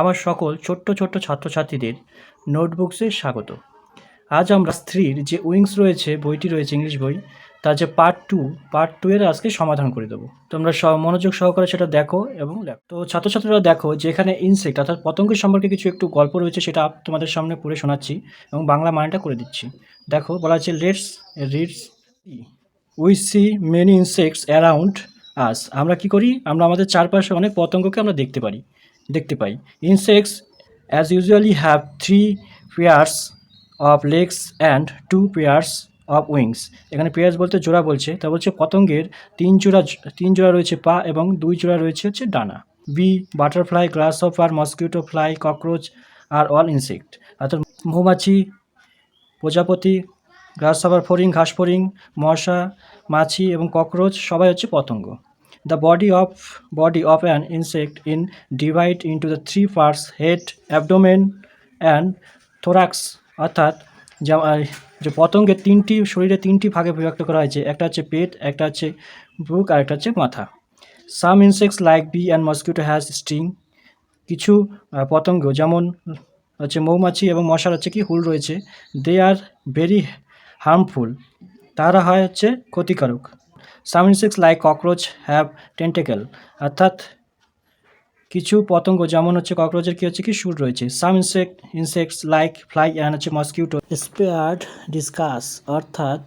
আমার সকল ছোট্ট ছোট্ট ছাত্রছাত্রীদের নোটবুকসে স্বাগত। আজ আমরা স্ত্রীর যে উইংস রয়েছে, বইটি রয়েছে, ইংলিশ বই, তার যে পার্ট টু পার্ট টু এর আজকে সমাধান করে দেবো। তোমরা মনোযোগ সহকারে সেটা দেখো এবং লেখো। তো ছাত্রছাত্রীরা দেখো যে এখানে ইনসেক্ট অর্থাৎ পতঙ্গের সম্পর্কে কিছু একটু গল্প রয়েছে, সেটা তোমাদের সামনে পড়ে শোনাচ্ছি এবং বাংলা মানেটা করে দিচ্ছি। দেখো, বলা হচ্ছে let's reads we see many insects around us আমরা কি করি? আমরা আমাদের চারপাশে অনেক পতঙ্গকে আমরা দেখতে পারি। দেখতে পাই। Insects as usually have three pairs of legs and two pairs of wings এখানে পেয়ার্স বলতে জোড়া বলছে, তা বলছে পতঙ্গের তিন জোড়া তিন জোড়া রয়েছে পা এবং দুই জোড়া রয়েছে হচ্ছে ডানা। বি বাটারফ্লাই আর মসকিউটো ফ্লাই ককরোচ আর অল ইনসেক্ট অর্থাৎ মৌমাছি, প্রজাপতি গ্রাস হপার ফড়িং ঘাস ফড়িং মশা, মাছি এবং ককরোচ সবাই হচ্ছে পতঙ্গ। The body of body of an insect in divide into the three parts head abdomen and thorax অর্থাৎ যে পতঙ্গের তিনটি, শরীরে তিনটি ভাগে বিভক্ত করা হয়েছে, একটা হচ্ছে পেট, একটা হচ্ছে বুক, আর একটা হচ্ছে মাথা। Some insects like bee and mosquito has sting কিছু পতঙ্গ, যেমন হচ্ছে মৌমাছি এবং মশার হচ্ছে কি, হুল রয়েছে। দে আর ভেরি হার্মফুল তারা হয় হচ্ছে ক্ষতিকারক। Some insects like cockroach have tentacle. অর্থাৎ কিছু পতঙ্গ যেমন হচ্ছে ককরোচের কি হচ্ছে? কি সুর রয়েছে। Some insect insects like fly and হচ্ছে মসকিউটো। স্পেয়ার্ড ডিসকাস অর্থাৎ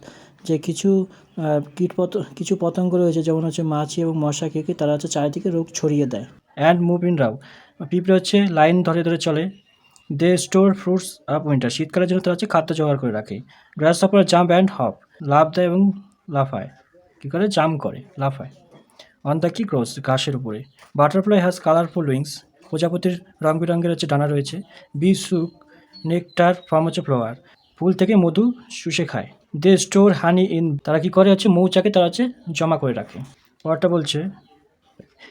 যে কিছু কীটপত কিছু পতঙ্গ রয়েছে যেমন হচ্ছে মাছি এবং মশা খেয়ে তারা হচ্ছে চারিদিকে রোগ ছড়িয়ে দেয়। অ্যান্ড মুভ ইন রাউ পিঁপড়ে হচ্ছে লাইন ধরে ধরে চলে। They store fruits up winter. শীতকালের জন্য তারা হচ্ছে খাদ্য জোগাড় করে রাখে। Grass hopper jump and hop. লাভ দেয় এবং লাফায়। কী করে? জাম্প করে, লাফায়। অন দ্য কি গ্রোস ঘাসের উপরে। Butterfly has colourful wings. প্রজাপতির রং বেরঙের হচ্ছে ডানা রয়েছে। বি সুক নেকটার ফর্ম হচ্ছে ফ্লাওয়ার। ফুল থেকে মধু শুষে খায়। They store honey in. তারা কি করে? হচ্ছে মৌচাকে তারা হচ্ছে জমা করে রাখে। পরটা বলছে,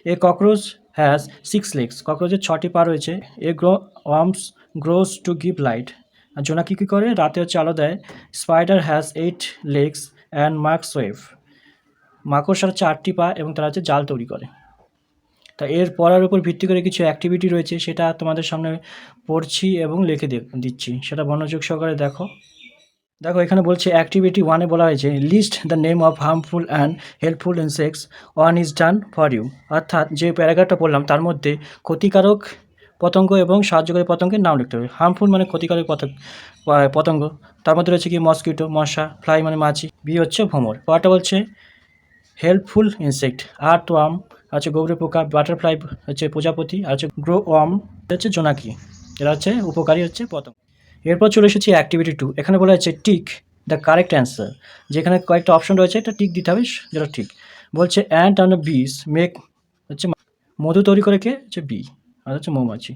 a cockroach has six legs. ককরোচের ছটি পা রয়েছে। A glow worms glows to give light. আর জোনাকি কী করে? রাতে হচ্ছে আলো দেয়। Spider has eight legs and makes web মাকড়সার আটটি পা এবং তারা হচ্ছে জাল তৈরি করে। তা এর পড়ার উপর ভিত্তি করে কিছু অ্যাক্টিভিটি রয়েছে, সেটা তোমাদের সামনে পড়ছি এবং লিখে দিচ্ছি। সেটা মনোযোগ সহকারে দেখো। দেখো, এখানে বলছে অ্যাক্টিভিটি ওয়ানে বলা হয়েছে list the name of harmful and helpful insects one is done for you অর্থাৎ যে প্যারাগ্রাফটা পড়লাম, তার মধ্যে ক্ষতিকারক পতঙ্গ এবং সাহায্যকারী পতঙ্গের নাম লিখতে হবে। হার্মফুল মানে ক্ষতিকারক পতঙ্গ পতঙ্গ। তার মধ্যে রয়েছে কি? মসকিটো মশা ফ্লাই মানে মাছি। বি হচ্ছে ভ্রমর। পরটা বলছে হেল্পফুল ইনসেক্ট, আর্থ ওয়ার্ম, আছে গৌরে পোকা, বাটারফ্লাই, হচ্ছে প্রজাপতি, আর হচ্ছে গ্রো ওয়ার্ম হচ্ছে জোনাকি, এরা হচ্ছে উপকারী হচ্ছে পতঙ্গ। এরপর চলে এসেছি অ্যাক্টিভিটি টু, এখানে বলা হচ্ছে টিক, দ্য কারেক্ট অ্যান্সার, যেখানে কয়েকটা অপশন রয়েছে এটা টিক দিতে হবে, যেটা ঠিক। বলছে অ্যান্ড অ্যান্ড বিস মেক, হচ্ছে মধু তৈরি করে কে? হচ্ছে বি, আর হচ্ছে মৌমাছি।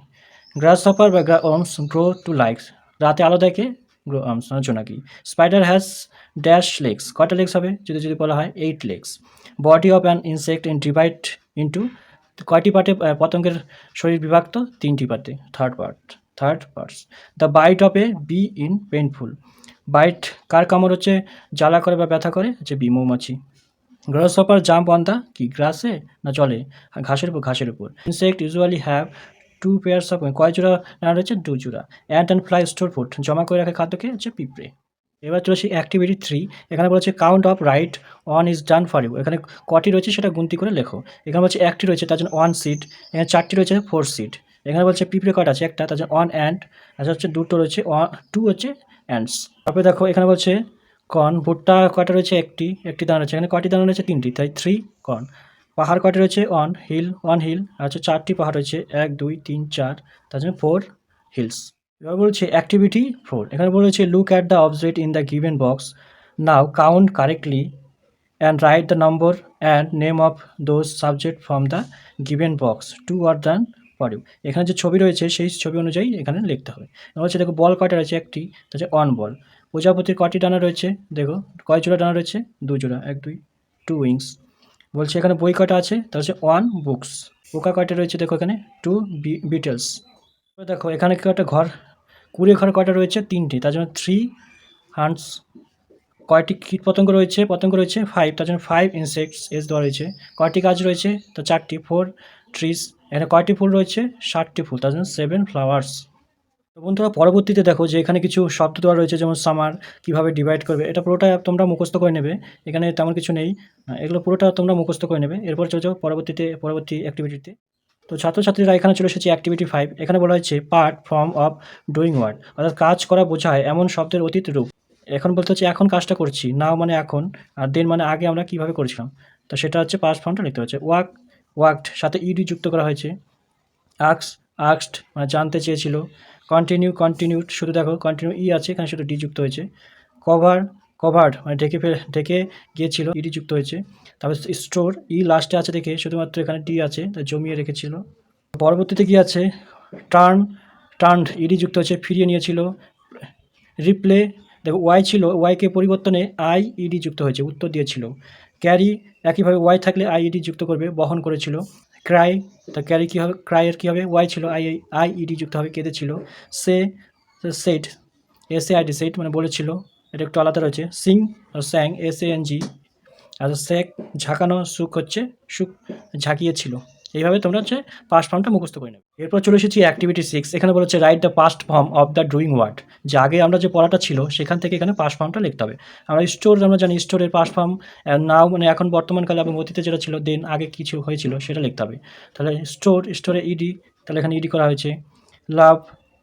গ্রাস হপার বা গ্রামস গ্রো টু লাইকস, রাতে আলো দেখে জোনাকি স্পাইডার হ্যাজ ড্যাশ লেগস কয়টা লেগস হবে? যদি যদি বলা হয় eight legs body of an insect in divide into কয়টি পার্টে পতঙ্গের শরীর বিভক্ত? তিনটি পার্টে third part third parts the bite of a bee in painful bite কার কামড় হচ্ছে? জ্বালা করে বা ব্যথা করে? হচ্ছে বি মৌমাছি। গ্রাস হপার জাম্প অন দ্য কি গ্রাসে না জলে? ঘাসের উপর ঘাসের উপর। Insect usually have two pairs of কয় জোড়া না রয়েছে? দু জোড়া। And and fly store food জমা করে রাখা খাদ্যকে হচ্ছে পিঁপড়ে। এবার চলেছি অ্যাক্টিভিটি থ্রি এখানে বলেছে count of right one is done for you এখানে কটি রয়েছে সেটা গুনতি করে লেখো। এখানে বলছে একটি রয়েছে, তার জন্য ওয়ান সিট এখানে চারটি রয়েছে ফোর সিট এখানে বলছে পিঁপড়ে কট আছে? একটা, তার জন্য ওয়ান অ্যান্ড আচ্ছা হচ্ছে দুটো রয়েছে ওয়ান টু হচ্ছে অ্যান্ডস তারপরে দেখো, এখানে বলছে কর্ন ভুট্টা কয়টা রয়েছে? একটি একটি দানা রয়েছে। এখানে কয়টি দানা রয়েছে? তিনটি। তাই থ্রি কর্ন পাহাড় কয়টা রয়েছে? অন হিল ওয়ান হিল আর হচ্ছে চারটি পাহাড় রয়েছে। এক, দুই, তিন, চার, তার জন্য ফোর হিলস এবার বলছে অ্যাক্টিভিটি ফোর এখানে বলেছে look at the object in the given box now count correctly and write the number and name of those subject from the given box two are then for you এখানে যে ছবি রয়েছে, সেই ছবি অনুযায়ী এখানে লিখতে হবে। হচ্ছে দেখো বল কয়টা রয়েছে? একটি হচ্ছে অন বল প্রজাপতির কটি ডানা রয়েছে? দেখো, কয় জোড়া ডানা রয়েছে? দু জোড়া। এক, দুই টু উইংস বলছে এখানে বই কয়টা আছে, তার হচ্ছে ওয়ান বুকস। পোকা কয়টা রয়েছে, দেখো এখানে টু বিটেলস। দেখো, এখানে কয়টা ঘর, কুড়ি ঘর কয়টা রয়েছে, তিনটি। তার জন্য থ্রি হান্ডস, কয়টি কীট পতঙ্গ রয়েছে পতঙ্গ রয়েছে, ফাইভ। তার জন্য ফাইভ ইনসেক্টস এস দেওয়া রয়েছে। কয়টি গাছ রয়েছে, তো চারটি, ফোর ট্রিজ এখানে কয়টি ফুল রয়েছে, ষাটটি ফুল। তার জন্য সেভেন ফ্লাওয়ার্স। তো বন্ধুরা, পরবর্তীতে দেখো যে এখানে কিছু শব্দ দেওয়া রয়েছে, যেমন সামার কীভাবে ডিভাইড করবে, এটা পুরোটা তোমরা মুখস্থ করে নেবে, এখানে তেমন কিছু নেই এগুলো পুরোটা তোমরা মুখস্থ করে নেবে, এরপর চলে যাও পরবর্তীতে, পরবর্তী অ্যাক্টিভিটিতে তো ছাত্রছাত্রীরা এখানে চলে এসেছে অ্যাক্টিভিটি ফাইভ এখানে বলা হয়েছে part form of doing word অর্থাৎ কাজ করা বোঝায় এমন শব্দের অতীত রূপ। এখন বলতে হচ্ছে এখন কাজটা করছি নাও মানে এখন, আর দেন মানে আগে আমরা কীভাবে করেছিলাম। তো সেটা হচ্ছে পাস্ট ফর্মটা লিখতে হচ্ছে ওয়াক ওয়াকড সাথে ইডি যুক্ত করা হয়েছে আক্স আক্সড মানে জানতে চেয়েছিল কন্টিনিউ কন্টিনিউড শুধু দেখো কন্টিনিউ ই আছে, এখানে শুধু ডি যুক্ত হয়েছে। কভার কভার্ড মানে ঢেকে ফেলে, ঢেকে গিয়েছিল ইডি যুক্ত হয়েছে। তারপর স্টোর ই লাস্টে আছে দেখে, শুধুমাত্র এখানে ডি আছে তাই জমিয়ে রেখেছিল। পরবর্তীতে কি আছে? টার্ন টার্নড ইডি যুক্ত হয়েছে, ফিরিয়ে নিয়েছিল। রিপ্লে দেখো ওয়াই ছিল ওয়াইকে পরিবর্তনে আই ইডি যুক্ত হয়েছে, উত্তর দিয়েছিল। ক্যারি একইভাবে ওয়াই থাকলে আই ইডি যুক্ত করবে, বহন করেছিল। ক্রাই, তা ক্যারি কী হবে? ক্রাইয়ের কী হবে? ওয়াই ছিল আই আই ইডি যুক্ত হবে কেঁদেছিল সে, said S A I D said মানে বলেছিল এটা একটু আলাদা রয়েছে, sing R sang S A N G R shake ঝাঁকানো, সুখ হচ্ছে, সুখ ঝাঁকিয়েছিল এইভাবে তোমরা হচ্ছে পাস্ট ফর্মটা মুখস্থ করে নেবে। এরপর চলে এসেছি অ্যাক্টিভিটি সিক্স এখানে বলেছে write the past form of the doing word যে আগে আমরা যে পড়াটা ছিল, সেখান থেকে এখানে পাস্ট ফর্মটা লিখতে হবে। আমরা স্টোর আমরা জানি স্টোরের পাস্ট ফর্ম নাও মানে এখন বর্তমানকালে এবং অতীতে যেটা ছিল দেন আগে কিছু হয়েছিল, সেটা লিখতে হবে। তাহলে স্টোর স্টোরে ইডি তাহলে এখানে ইডি করা হয়েছে। লাভ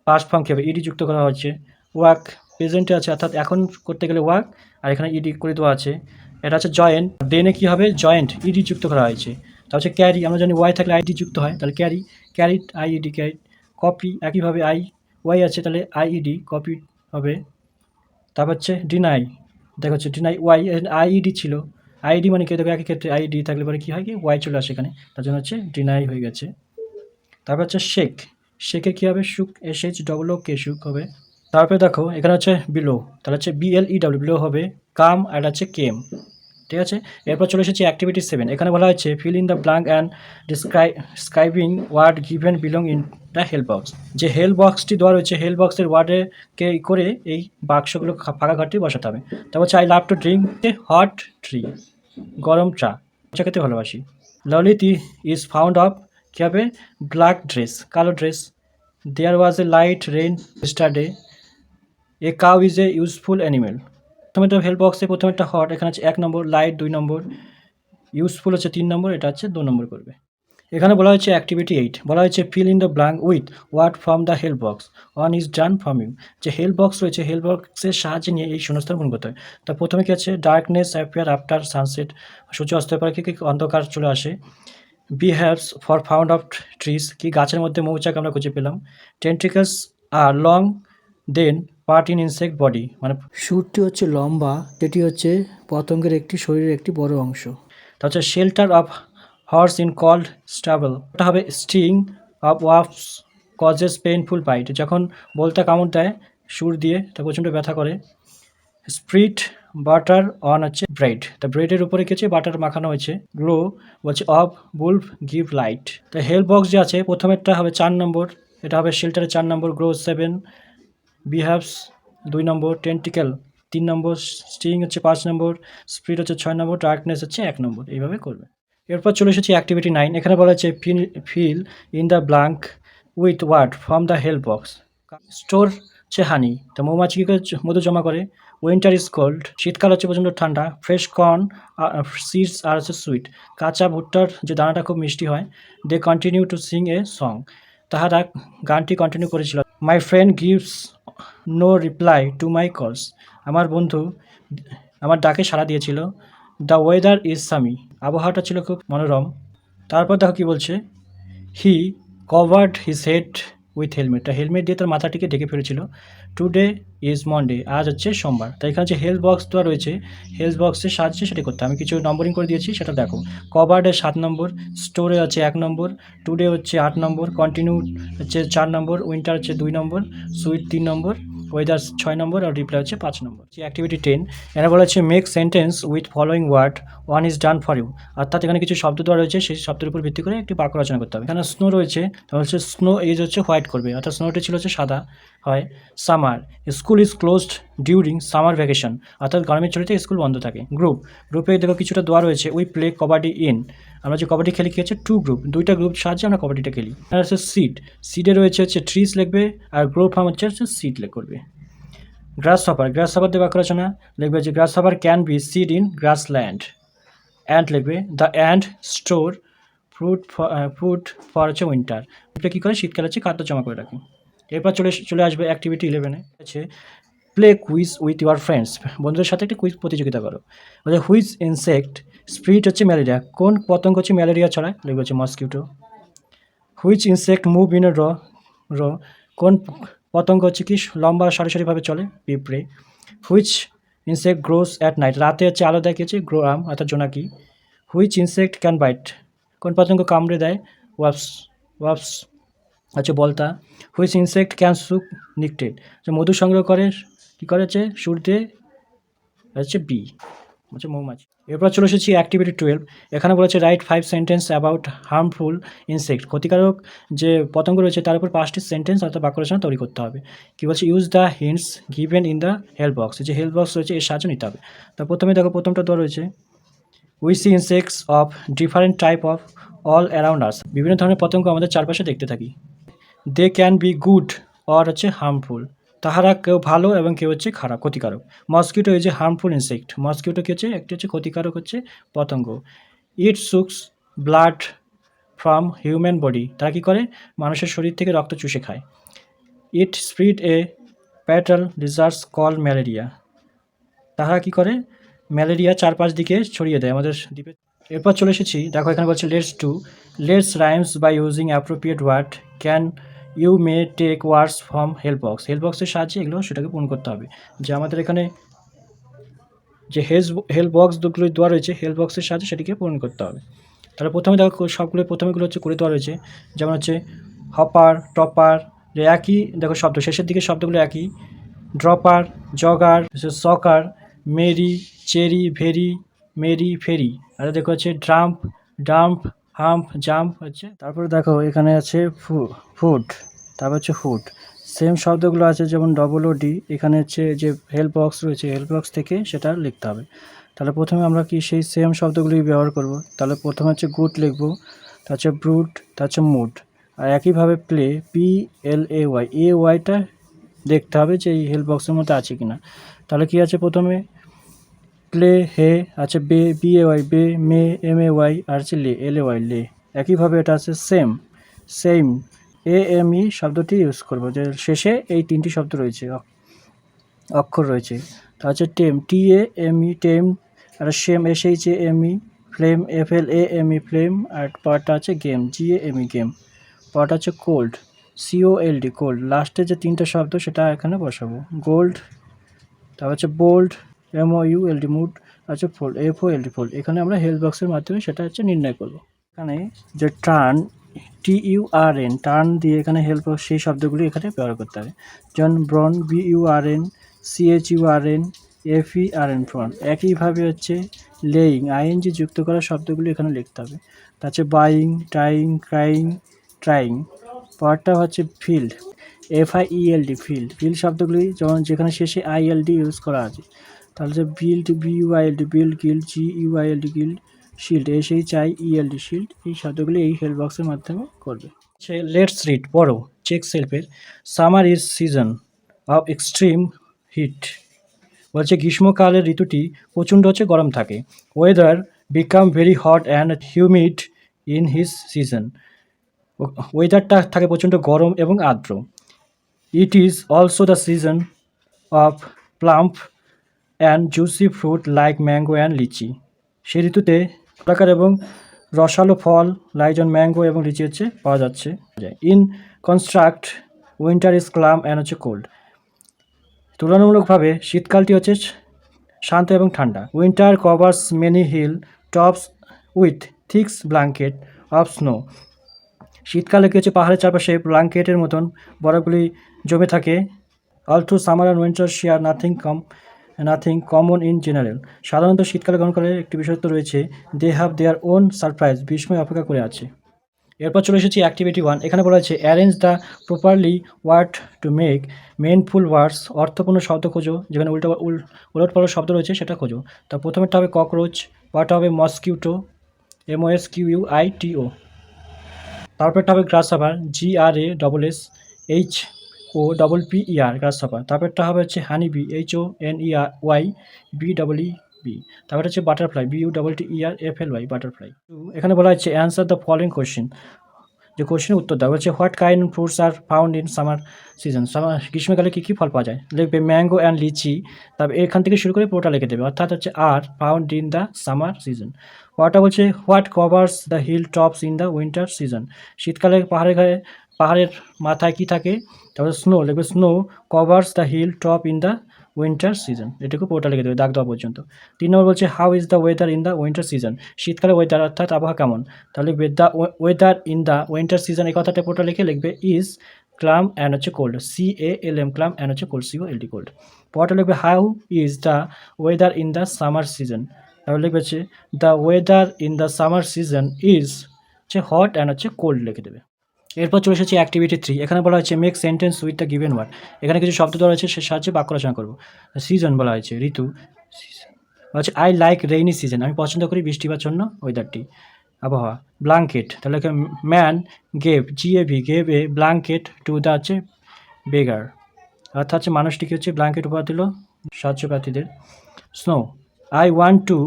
পাস্ট ফর্ম কী ইডি যুক্ত করা হয়েছে। ওয়ার্ক প্রেজেন্টে আছে, অর্থাৎ এখন করতে গেলে ওয়ার্ক আর এখানে ইডি করে দেওয়া আছে। এটা হচ্ছে জয়েন্ট দেনে কী হবে? জয়েন্ট ইডি যুক্ত করা হয়েছে। তা হচ্ছে ক্যারি আমরা জানি ওয়াই থাকলে আইডি যুক্ত হয়, তাহলে carry carried I E D carry copy একইভাবে আই ওয়াই আছে, তাহলে আইইডি কপি হবে। তারপর হচ্ছে ডিনাই দেখা হচ্ছে deny Y I E D ছিল। আইডি মানে কে? দেখো একই ক্ষেত্রে আইডি থাকলে পরে কী হয় কি? ওয়াই চলে আসে এখানে। তার জন্য হচ্ছে ডিনাই হয়ে গেছে। তারপর হচ্ছে শেক শেকে কী হবে? Shook S H double O K shook হবে। তারপরে দেখো, এখানে হচ্ছে বিলো তাহলে হচ্ছে বিএলই ডাব্লিউ বিলো হবে কাম আর হচ্ছে কেম ঠিক আছে? এরপর চলে এসেছি অ্যাক্টিভিটি সেভেন এখানে বলা হচ্ছে fill in the blank and describing word given belong in the help box যে হেল্প বক্সটি দেওয়া রয়েছে হেল্প বক্সের ওয়ার্ডেকে করে এই বাক্সগুলো ফাঁকা ঘরটি বসাতে হবে। তারপর হচ্ছে I love to drink hot tree গরম চা। চা খেতে ভালোবাসি। ললিত ইজ ফাউন্ড অফ কী হবে ব্ল্যাক ড্রেস কালো dress there was a light rain yesterday a cow is a useful animal প্রথমে তো হেল্প বক্সে প্রথমে একটা হট এখানে হচ্ছে এক নম্বর লাইট দুই নম্বর ইউজফুল হচ্ছে তিন নম্বর, এটা হচ্ছে দু নম্বর করবে। এখানে বলা হয়েছে অ্যাক্টিভিটি এইট বলা হয়েছে fill in the blank with word from the help box one is done from you যে হেল্প বক্স রয়েছে হেল্প বক্সের সাহায্যে নিয়ে এই শূন্যস্থান পূরণ করতে হয়। তা প্রথমে কী আছে? ডার্কনেস অ্যাপিয়ার আফটার সানসেট সূর্য অস্তের পরে কি অন্ধকার চলে আসে। Beehives for found of trees কি গাছের মধ্যে মৌচাক আমরা খুঁজে পেলাম। Tentacles R long then part in insect body মানে সুরটি হচ্ছে লম্বা যেটি হচ্ছে পতঙ্গের একটি শরীরের একটি বড় অংশ। তা হচ্ছে shelter of horse in called stable ওটা হবে sting of wasps causes painful bite যখন বলতে কামড় দেয় সুর দিয়ে তা প্রচণ্ড ব্যথা করে। স্প্রিট বাটার অন হচ্ছে ব্রেড তা ব্রেডের উপরে কিছু বাটার মাখানো হয়েছে। গ্লো বলছে অফ বুলফ গিভ লাইট তা হেল্প বক্স যে আছে প্রথমেরটা হবে চার নম্বর। এটা হবে শেল্টারের চার নম্বর গ্রো সেভেন বিহাভস দুই নম্বর টেন্টিক্যাল তিন নম্বর স্টিং হচ্ছে পাঁচ নম্বর স্পিড হচ্ছে ছয় নম্বর ডার্কনেস হচ্ছে এক নম্বর, এইভাবে করবে। এরপর চলে এসেছি অ্যাক্টিভিটি নাইন এখানে বলা হচ্ছে fill fill in the blank with word from the help box store হচ্ছে হানি তো মৌমাছি কী মধু জমা করে? উইন্টার ইজ কোল্ড শীতকাল হচ্ছে প্রচণ্ড ঠান্ডা ফ্রেশ কর্ন সিডস আর হচ্ছে সুইট কাঁচা ভুট্টার যে দানাটা খুব মিষ্টি হয় they continue to sing a song তাহারা গানটি কন্টিনিউ করেছিল। My friend gives no reply to my calls আমার বন্ধু, আমার ডাকে সাড়া দিয়েছিল দ্য ওয়েদার ইজ সামি আবহাওয়াটা ছিল খুব মনোরম। তারপর দেখো কী বলছে? He covered his head with helmet তা হেলমেট দিয়ে তার মাথাটিকে ঢেকে ফেলেছিল। টুডে ইজ মন্ডে আজ হচ্ছে সোমবার। তাই এখানে যে হেলথ বক্স দেওয়া রয়েছে হেলথ বক্সের সাহায্যে সেটা করতে আমি কিছু নম্বরিং করে দিয়েছি, সেটা দেখো। কভার্ডে সাত নম্বর স্টোরে আছে এক নম্বর টুডে হচ্ছে আট নম্বর কন্টিনিউ হচ্ছে চার নম্বর উইন্টার হচ্ছে দুই নম্বর সুইট তিন নম্বর ওয়েদার ছয় নম্বর আর রিপ্লাই হচ্ছে পাঁচ নম্বর। যে অ্যাক্টিভিটি টেন এরা বলা হচ্ছে make sentence with following word one is done for you অর্থাৎ এখানে কিছু শব্দ দেওয়া রয়েছে, সেই শব্দের উপর ভিত্তি করে একটি বাক্য রচনা করতে হবে। এখানে স্নো রয়েছে, তাহলে হচ্ছে স্নো এজ হচ্ছে হোয়াইট করবে, অর্থাৎ স্নোটি ছিল হচ্ছে সাদা। হয় summer school is closed during summer vacation অর্থাৎ গরমের ছুটিতে স্কুল বন্ধ থাকে। গ্রুপ গ্রুপে দেখো কিছুটা দেওয়া রয়েছে উই প্লে কবাডি ইন আমরা যে কবাডি খেলি কি হচ্ছে টু গ্রুপ দুইটা গ্রুপ সাহায্যে আমরা কবাডিটা খেলি। আর হচ্ছে সিট সিটে রয়েছে হচ্ছে ট্রিজ লিখবে, আর গ্রুপ ফার্ম হচ্ছে হচ্ছে সিট করবে। গ্রাস হপার গ্রাস হপার দিয়ে বাক্য রচনা, লিখবে যে grasshopper can be seed in grassland and লিখবে the and store fruit fruit for হচ্ছে উইন্টার এটা কী করে? শীতকালে হচ্ছে খাদ্য জমা করে রাখে। এরপর চলে চলে আসবে অ্যাক্টিভিটি ইলেভেনে আছে play quiz with your friends বন্ধুদের সাথে একটি কুইজ প্রতিযোগিতা করো। বলে হুইজ ইনসেক্ট স্প্রিট হচ্ছে ম্যালেরিয়া কোন পতঙ্গ হচ্ছে ম্যালেরিয়া ছড়ায়? লিখবে হচ্ছে mosquito which insect move in র র কোন পতঙ্গ হচ্ছে কি, লম্বা সরাসরিভাবে চলে? পিঁপড়ে which insect grows at night রাতে হচ্ছে আলো দেয় কি গ্রো আম অর্থাৎ জোনাকি। হুইচ ইনসেক্ট ক্যান বাইট কোন পতঙ্গ কামড়ে দেয়? ওয়াপস ওয়াপস হচ্ছে বলতা which insect can suck nectar যে মধু সংগ্রহ করে, কী করে হচ্ছে? শুরুতে হচ্ছে বি হচ্ছে মৌমাছি। এরপর চলে এসেছি অ্যাক্টিভিটি টুয়েলভ এখানে বলেছে write five sentence about harmful insect ক্ষতিকারক যে পতঙ্গ রয়েছে, তার উপর পাঁচটি সেন্টেন্স অর্থাৎ বাক্য রচনা তৈরি করতে হবে। কী বলছে? Use the hints given in the help box যে হেল্প বক্স রয়েছে, এর সাহায্য নিতে হবে। তো প্রথমে দেখো, প্রথমটা দেওয়া রয়েছে we see insects of different type of all around us বিভিন্ন ধরনের পতঙ্গ আমাদের চারপাশে দেখতে থাকি। They can be good or হচ্ছে হার্মফুল তাহারা কেউ ভালো এবং কেউ হচ্ছে খারাপ, ক্ষতিকারক। Mosquito is a harmful insect mosquito কি হচ্ছে? একটি হচ্ছে ক্ষতিকারক হচ্ছে পতঙ্গ। It sucks blood from human body তারা কী করে? মানুষের শরীর থেকে রক্ত চুষে খায়। It spread a fatal disease call malaria তাহারা কী করে? ম্যালেরিয়া চারপাশ দিকে ছড়িয়ে দেয় আমাদের দ্বীপে। এরপর চলে এসেছি। দেখো এখানে বলছে let's to let's rhymes by using appropriate word can you may take words from help box help বক্সের সাহায্যে এগুলো সেটাকে পূরণ করতে হবে। যে আমাদের এখানে যে হেল্প হেল্প বক্স দুগুলো দেওয়া রয়েছে হেল্প বক্সের সাহায্যে সেটিকে পূরণ করতে হবে। তাহলে প্রথমে দেখো, সবগুলো প্রথমেগুলো হচ্ছে করে দেওয়া রয়েছে। যেমন হচ্ছে হপার, টপার, যে একই, দেখো শব্দ, শেষের দিকে শব্দগুলো একই। Dropper, jogger soccer, merry, cherry, very, merry, ferry. আর দেখো হচ্ছে ড্রাম্প, ডাম্প হাম্প, জাম্প হচ্ছে। তারপরে দেখো, এখানে আছে ফুড, তারপর হচ্ছে ফুড সেম শব্দগুলো আছে, যেমন ডবল ও ডি এখানে হচ্ছে যে হেল্প বক্স রয়েছে হেল্প বক্স থেকে সেটা লিখতে হবে। তাহলে প্রথমে আমরা কি সেই সেম শব্দগুলি ব্যবহার করব? তাহলে প্রথমে হচ্ছে গুড লিখব তার হচ্ছে ব্রুট তার হচ্ছে মুড আর একইভাবে play P L A Y A ওয়াইটা দেখতে হবে যে এই হেল্প বক্সের মধ্যে আছে কি না তাহলে কি আছে প্রথমে? প্লে হে, আছে বে, বি, এ, ওয়াই, বে, মে, এম, এ, ওয়াই, আর আছে লে, এল, এ, ওয়াই, লে। একইভাবে এটা আছে same same, A, M, E শব্দটি ইউজ করব। যে শেষে এই তিনটি শব্দ রয়েছে অক্ষর রয়েছে। তা হচ্ছে টেম, টি, এ, M, E, tame, R shame, S, H, A, M, E, flame, F, L, A, M, E, flame, আর পার্টটা আছে game, G, A, M, E, game. পার্টটা আছে cold C O L, D, cold. লাস্টে যে তিনটে শব্দ, সেটা এখানে বসাবো। গোল্ড তারপর হচ্ছে bold M O U L D mould আছে fold F O L D fold এখানে আমরা হেল্প বক্সের মাধ্যমে সেটা হচ্ছে নির্ণয় করব। এখানে যে turn T U R N turn দিয়ে এখানে হেল্প সেই শব্দগুলি এখানে ব্যবহার করতে হবে। যেমন burn B U R N C H U R N F E R N fern একইভাবে হচ্ছে লেইং আইএনজি যুক্ত করা শব্দগুলি এখানে লিখতে হবে। তা বাইং টাইং ক্রাইং ট্রাইং পরটা হচ্ছে field F I E L D field field শব্দগুলি যেমন যেখানে শেষে আইএলডি ইউজ করা আছে। তাহলে যে build B U I L D build guild G U I L D guild shield S H I E L D shield এই শব্দগুলি এই হেল্প বক্সের মাধ্যমে করবে। সে লেটস রিড পড়ো চেক সেলফের summer is season of extreme heat বলছে গ্রীষ্মকালের ঋতুটি প্রচণ্ড হচ্ছে গরম থাকে। Weather become very hot and humid in his season ওয়েদারটা থাকে প্রচণ্ড গরম এবং আর্দ্র। It is also the season of plump and juicy fruit like mango and litchi সে ঋতুতে প্রকার এবং রসালো ফল, লাইজন ম্যাঙ্গো এবং লিচি হচ্ছে পাওয়া যাচ্ছে। In construct winter is calm and হচ্ছে কোল্ড তুলনামূলকভাবে শীতকালটি হচ্ছে শান্ত এবং ঠান্ডা। Winter covers many hill tops with thicks blanket of snow শীতকালে কি হচ্ছে পাহাড়ের চারপাশে ব্ল্যাঙ্কেটের মতন বরফগুলি জমে থাকে। Although summer and winter share nothing come nothing common in general সাধারণত শীতকালে গ্রহণকালের একটি বিশেষত্ব রয়েছে they have their own surprise বিস্ময় অপেক্ষা করে আছে। এরপর চলে এসেছি অ্যাক্টিভিটি ওয়ান এখানে বলা হয়েছে arrange the properly word to make meaningful words অর্থপূর্ণ শব্দ খোঁজো, যেখানে উল্টো, উল উলট পালট শব্দ রয়েছে, সেটা খোঁজো। তা প্রথমেরটা হবে ককরোচ পরটা হবে mosquito M O S Q U I T O তারপরটা হবে grasshopper G R A double S H O double P R grasshopper তারপরটা হবে হচ্ছে honey bee H O N E R Y B double E bee তারপরে হচ্ছে butterfly B U double T R F L Y butterfly এখানে বলা হচ্ছে answer the following question যে কোশ্চেনের উত্তর দেওয়া হচ্ছে what kind fruits are found in summer season summer গ্রীষ্মকালে কী কী ফল পাওয়া যায়? লিখবে ম্যাঙ্গো অ্যান্ড লিচি তারপর এখান থেকে শুরু করে পুরোটা লিখে দেবে। অর্থাৎ হচ্ছে are found in the summer season হোয়াটা বলছে what covers the hill tops in the winter season শীতকালে পাহাড়ের গায়ে পাহাড়ের মাথায় কী থাকে? তারপরে স্নো লিখবে snow covers the hill top in the winter season এটুকু পুরোটা লিখে দেবে দাগ দেওয়া পর্যন্ত। তিন নম্বর বলছে how is the weather in the winter season শীতকালে ওয়েদার অর্থাৎ আবহাওয়া কেমন? তাহলে the weather in the winter season এই কথাটা পুরোটা লিখে লিখবে ইজ ক্লাম অ্যান্ড হচ্ছে cold C A L M calm and হচ্ছে cold C O L D cold পরটা লিখবে how is the weather in the summer season তাহলে লিখবে হচ্ছে the weather in the summer season is হচ্ছে hot and হচ্ছে cold লিখে দেবে। এরপর চলে এসেছি অ্যাক্টিভিটি থ্রি এখানে বলা হয়েছে make sentence with the given word এখানে কিছু শব্দ দেওয়া রয়েছে, সে সাহায্যে বাক্য রচনা করব। সিজন বলা হয়েছে, ঋতু হচ্ছে আই লাইক রেইনি সিজন আমি পছন্দ করি বৃষ্টিপাচ্ছন্ন ওয়েদারটি আবহাওয়া ব্ল্যাঙ্কেট তাহলে man gave G A V gave a blanket to the হচ্ছে বেগার অর্থাৎ হচ্ছে মানুষটিকে হচ্ছে ব্ল্যাঙ্কেট উপহার দিল সাহায্য প্রার্থীদের snow I want to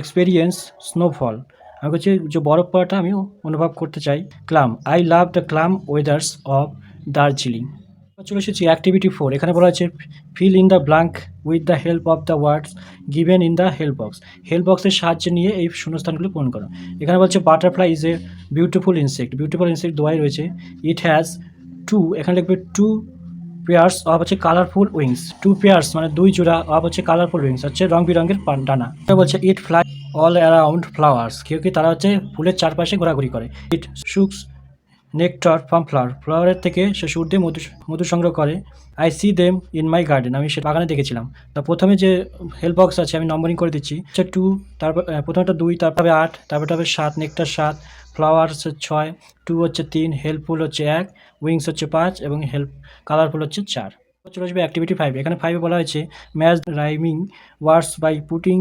experience snowfall আমি হচ্ছে যে বরফ পড়াটা আমি অনুভব করতে চাই। Calm I love the calm weathers of Darjeeling চলে এসেছি অ্যাক্টিভিটি ফোর এখানে বলা হচ্ছে fill in the blank with the help of the words given in the help box help বক্সের সাহায্যে নিয়ে এই শূন্যস্থানগুলো পূরণ করো। এখানে বলছে butterfly is a beautiful insect beautiful insect দোয়াই রয়েছে। ইট হ্যাজ টু এখানে লিখবে টু পেয়ার্স অফ হচ্ছে কালারফুল উইংস টু পেয়ার্স মানে দুই জোড়া অফ হচ্ছে কালারফুল উইংস হচ্ছে রং বেরঙের ডানা। বলছে it fly all around flowers কেউ কি তারা হচ্ছে ফুলের চারপাশে ঘোরাঘুরি করে? It sucks nectar from flower ফ্লাওয়ারের থেকে সে সুর দিয়ে মধু মধু সংগ্রহ করে। I see them in my garden আমি সে বাগানে দেখেছিলাম। তা প্রথমে যে হেল্প বক্স আছে, আমি নম্বরিং করে দিচ্ছি। হচ্ছে টু তারপর প্রথমটা দুই, তারপর আট তারপরটা হবে সাত নেকটার সাত ফ্লাওয়ার হচ্ছে ছয় টু হচ্ছে তিন হেল্পফুল হচ্ছে এক উইংস হচ্ছে পাঁচ, এবং হেল্প কালারফুল হচ্ছে চার। চলে আসবে অ্যাক্টিভিটি ফাইভ এখানে ফাইভে বলা হয়েছে match rhyming words by putting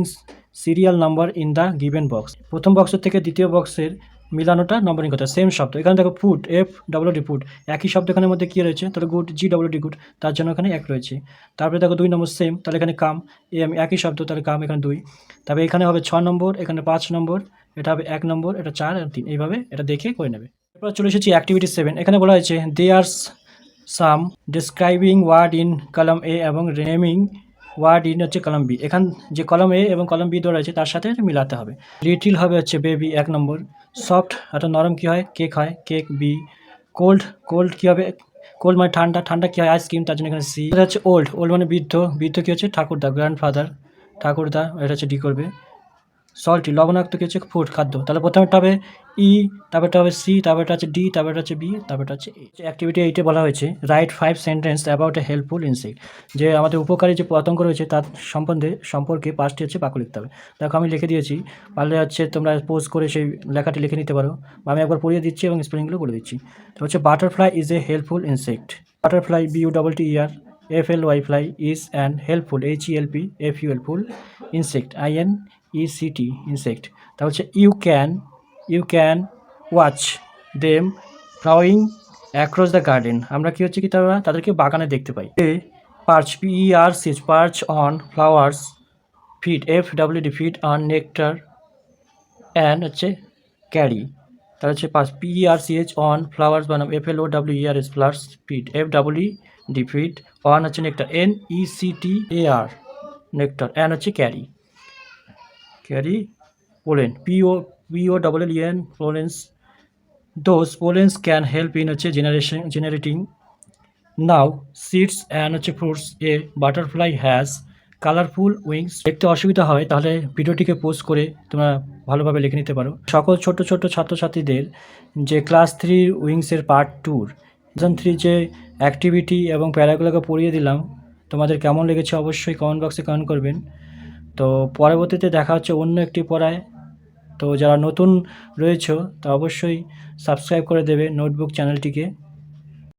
serial number in the given box. প্রথম বক্সের থেকে দ্বিতীয় বক্সের মিলানোটা নম্বরিং করতে সেম শব্দ। এখানে দেখো ফুড এফ ডি ফুড একই শব্দ এখানের মধ্যে কী রয়েছে? তাহলে গুড জি ডি গুড তার জন্য এখানে এক রয়েছে। তারপরে দেখো দুই নম্বর সেম তাহলে এখানে কাম এম একই শব্দ। তাহলে কাম এখানে দুই। তারপরে এখানে হবে ছ নম্বর, এখানে পাঁচ নম্বর, এটা হবে এক নম্বর, এটা চার আর তিন। এইভাবে এটা দেখে করে নেবে। এরপর চলে এসেছি অ্যাক্টিভিটি সেভেন এখানে বলা হয়েছে they are some describing word in column A এবং নেমিং ওয়ার্ড ইন হচ্ছে কলম বি। এখান যে কলম এ এবং কলম বি দেওয়া রয়েছে, তার সাথে মিলাতে হবে। লিটিল হবে হচ্ছে বেবি, এক নম্বর। সফট, অর্থাৎ নরম কী হয়? কেক হয়। Cake B. কোল্ড কোল্ড কী হবে? কোল্ড মানে ঠান্ডা ঠান্ডা কী হয়? আইসক্রিম, তার জন্য এখানে সি। এটা হচ্ছে ওল্ড। ওল্ড মানে বৃদ্ধ। বৃদ্ধ কী হচ্ছে? ঠাকুরদা, গ্র্যান্ডফাদার। ঠাকুরদা, এটা হচ্ছে ডি করবে। সল্টি লবণাক্ত কি হচ্ছে ফুড খাদ্য। তাহলে প্রথমেরটা হবে ই তারপরটা হবে সি তারপরটা হচ্ছে ডি তারপরটা হচ্ছে বি তারপরটা হচ্ছে অ্যাক্টিভিটি এইটে বলা হয়েছে write five sentence about a helpful insect যে আমাদের উপকারী যে পতঙ্গ রয়েছে, তার সম্বন্ধে, সম্পর্কে পাঁচটি হচ্ছে বাক্য লিখতে হবে। দেখো, আমি লিখে দিয়েছি, পারলে হচ্ছে তোমরা পোজ করে সেই লেখাটি লিখে নিতে পারো। বা আমি একবার পড়িয়ে দিচ্ছি এবং স্পেলিংগুলো বলে দিচ্ছি। তো হচ্ছে butterfly is a helpful insect butterfly B U double T E R F L Y fly is and helpful H E L P F U helpful insect I N E C T insect তা হচ্ছে you can you can watch them flying across the garden আমরা কী হচ্ছে কি তারা? তাদেরকে বাগানে দেখতে পাই। A perch E R C H perch on flowers feed F W D feed on nectar and হচ্ছে ক্যারি তাহলে হচ্ছে পাঁচ P R C H on flowers বানাম F L O W E R S flowers feed F W D feed on হচ্ছে nectar N E C T A R nectar and হচ্ছে carry carry pollen P O P O double L E N pollens those pollens can help in হচ্ছে generation generating now seeds and হচ্ছে fruits a butterfly has colourful wings দেখতে অসুবিধা হয়, তাহলে ভিডিওটিকে post করে তোমরা ভালোভাবে লিখে নিতে পারো। সকল ছোট ছোট ছাত্রছাত্রীদের যে ক্লাস থ্রির উইংসের পার্ট টুর সিজন থ্রি যে অ্যাক্টিভিটি এবং প্যারাগুলোকে পড়িয়ে দিলাম, তোমাদের কেমন লেগেছে অবশ্যই কমেন্ট বক্সে কমেন্ট করবেন। তো পরবর্তীতে দেখা হচ্ছে অন্য একটি পড়ায়। তো যারা নতুন রয়েছে, তা অবশ্যই সাবস্ক্রাইব করে দেবে নোটবুক চ্যানেলটিকে।